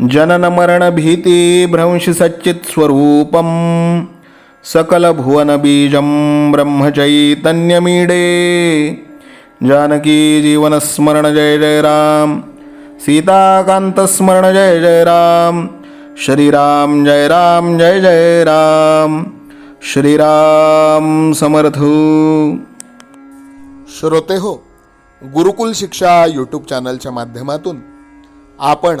जननमरणभीतिभ्रंशसच्चित्स्वरूपं सकलभुवनबीजं ब्रह्मचैतन्यमीडे। जानकी जीवनस्मरण जय जय राम सीताकांतस्मरण जय जय राम श्रीराम जय राम जय जय राम श्रीराम समर्थ। श्रोते हो गुरुकुल शिक्षा यूट्यूब चॅनलच्या माध्यमातून आपण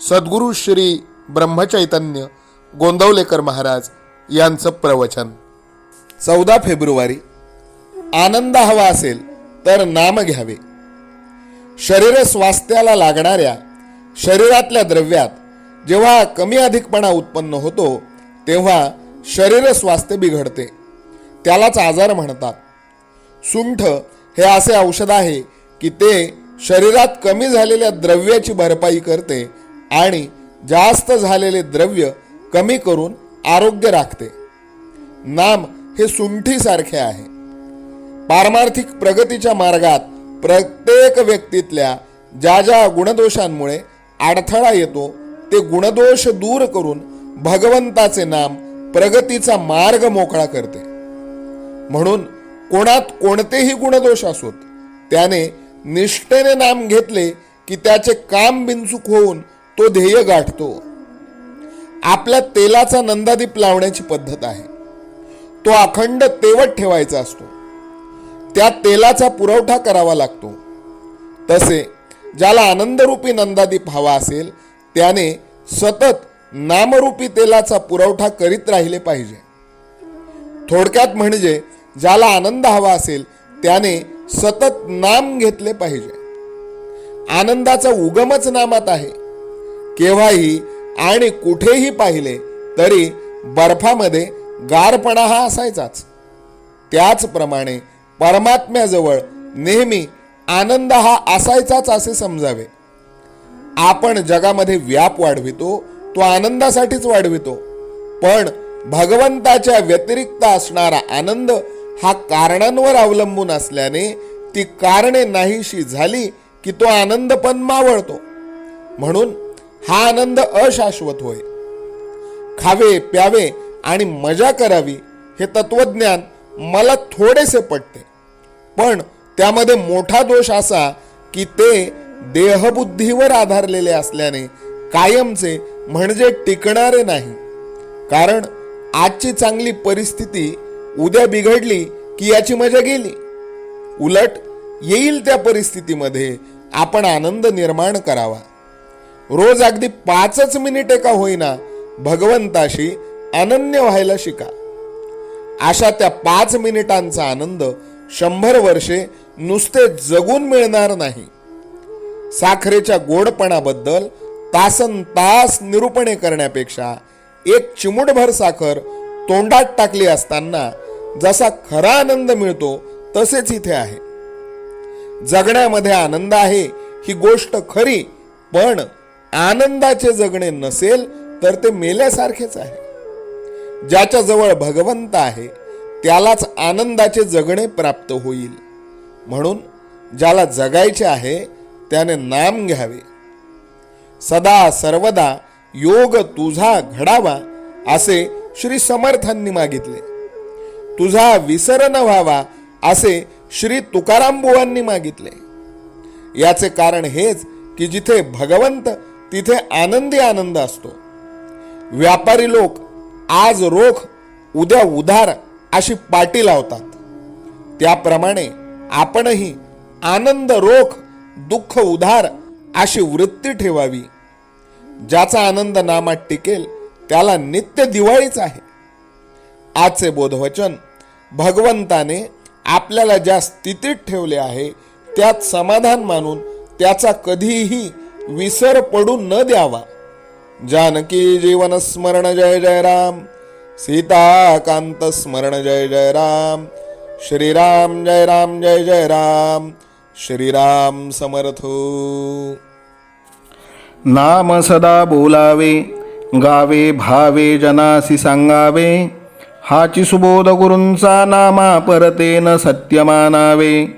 सद्गुरू श्री ब्रह्मचैतन्य गोंदवलेकर महाराज यांचं प्रवचन. चौदा फेब्रुवारी आनंद हवा असेल तर नाम घ्यावे. शरीर स्वास्थ्याला लागणाऱ्या शरीरातल्या द्रव्यात जेव्हा कमी अधिकपणा उत्पन्न होतो तेव्हा शरीर स्वास्थ्य बिघडते. त्यालाच आजार म्हणतात. सुंठ हे असे औषध आहे की ते शरीरात कमी झालेल्या द्रव्याची भरपाई करते आणि जास्त झालेले द्रव्य कमी करून आरोग्य राखते. नाम हे सुंठीसारखे आहे. पारमार्थिक प्रगतीच्या मार्गात प्रत्येक व्यक्तीतल्या ज्या ज्या गुणदोषांमुळे अडथळा येतो ते गुणदोष दूर करून भगवंताचे नाम प्रगतीचा मार्ग मोकळा करते. म्हणून कोणात कोणतेही गुणदोष असोत त्याने निष्ठेने नाम घेतले की त्याचे काम बिनचूक होऊन तो ध्येय गाठतो. आपल्या तेलाचा नंदादीप लावण्याची पद्धत आहे. तो अखंड तेवत ठेवायचा असतो. त्या तेलाचा पुरवठा करावा लागतो. तसे ज्याला आनंदरूपी नंदादीप हवा असेल त्याने सतत नामरूपी तेलाचा पुरवठा करीत राहिले पाहिजे. थोडक्यात म्हणजे ज्याला आनंद हवा असेल त्याने सतत नाम घेतले पाहिजे. आनंदाचा उगमच नामात आहे. केव्हाही आणि कुठेही पाहिले तरी बर्फामध्ये गारपणा हा असायचाच. त्याचप्रमाणे परमात्म्याजवळ नेहमी आनंद हा असायचाच असे समजावे. आपण जगामध्ये व्याप वाढवितो तो आनंदासाठीच वाढवितो. पण भगवंताच्या व्यतिरिक्त असणारा आनंद हा कारणांवर अवलंबून असल्याने ती कारणे नाहीशी झाली की तो आनंद पण मावळतो. म्हणून हा आनंद अशाश्वत होय. खावे प्यावे आणि मजा करावी हे तत्वज्ञान मला थोडेसे पटते. पण त्यामध्ये मोठा दोष असा की ते देहबुद्धीवर आधारलेले असल्याने कायमचे म्हणजे टिकणारे नाही. कारण आजची चांगली परिस्थिती उद्या बिघडली की याची मजा गेली. उलट येईल त्या परिस्थितीमध्ये आपण आनंद निर्माण करावा. रोज अगदी पाचच मिनिटे का होईना भगवंताशी अनन्य व्हायला शिका. अशा त्या पाच मिनिटांचा आनंद शंभर वर्षे नुसते जगून मिळणार नाही. साखरेच्या गोडपणाबद्दल तासन तास निरूपणे करण्यापेक्षा एक चिमूटभर साखर तोंडात टाकली असताना जसा खरा आनंद मिळतो तसेच इथे आहे. जगण्यामध्ये आनंद आहे ही गोष्ट खरी पण आनंदाचे जगणे नसेल तर ते मेल्यासारखेच आहे. ज्याच्याजवळ भगवंत आहे त्यालाच आनंदाचे जगणे प्राप्त होईल. म्हणून ज्याला जगायचे आहे त्याने नाम घ्यावे. सदा सर्वदा योग तुझा घडावा असे श्री समर्थांनी मागितले. तुझा विसर न व्हावा असे श्री तुकाराम बुवांनी मागितले. याचे कारण हेच की जिथे भगवंत तिथे आनंदी आनंद असतो. व्यापारी लोक आज रोख उद्या उधार अशी पाटी लावतात. त्याप्रमाणे आपणही आनंद रोख दुःख उधार अशी वृत्ती ठेवावी. ज्याचा आनंद नामात टिकेल त्याला नित्य दिवाळीच आहे. आजचे बोधवचन भगवंताने आपल्याला ज्या स्थितीत ठेवले आहे त्यात समाधान मानून त्याचा कधीही विसर पडू न द्यावा. जानकी जीवन स्मरण जय जय राम. सीताकांत स्मरण जय जय राम. श्रीराम जय राम जय जय राम. श्रीराम समर्थो. नाम सदा बोलावे गावे भावे जनासी सांगावे. हाची सुबोध गुरूंचा नामा परतेन सत्यमानावे. मानावे